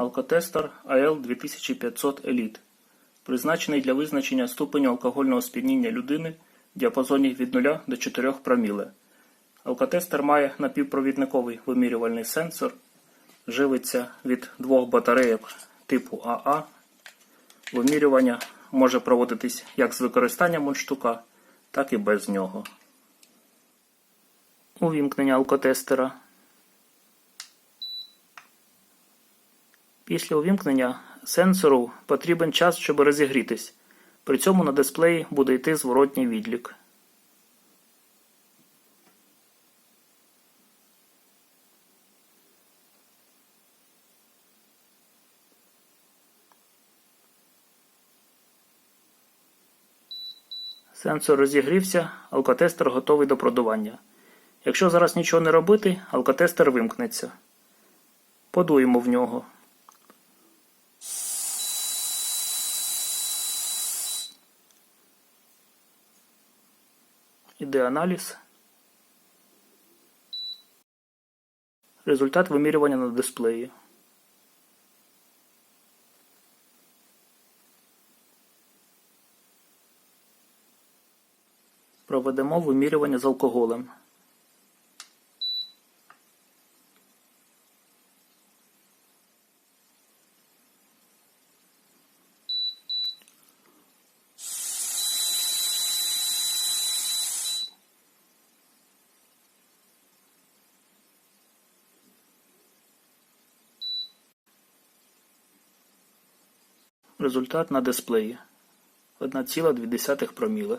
Алкотестер АЛ-2500 Elite призначений для визначення ступеню алкогольного сп'яніння людини в діапазоні від 0 до 4 проміле. Алкотестер має напівпровідниковий вимірювальний сенсор, живиться від двох батарейок типу АА. Вимірювання може проводитись як з використанням мундштука, так і без нього. Увімкнення алкотестера. Після увімкнення сенсору потрібен час, щоб розігрітись. При цьому на дисплеї буде йти зворотній відлік. Сенсор розігрівся, алкотестер готовий до продування. Якщо зараз нічого не робити, алкотестер вимкнеться. Подуємо в нього. Іде аналіз. Результат вимірювання на дисплеї. Проведемо вимірювання з алкоголем. Результат на дисплеї 1,2 проміле.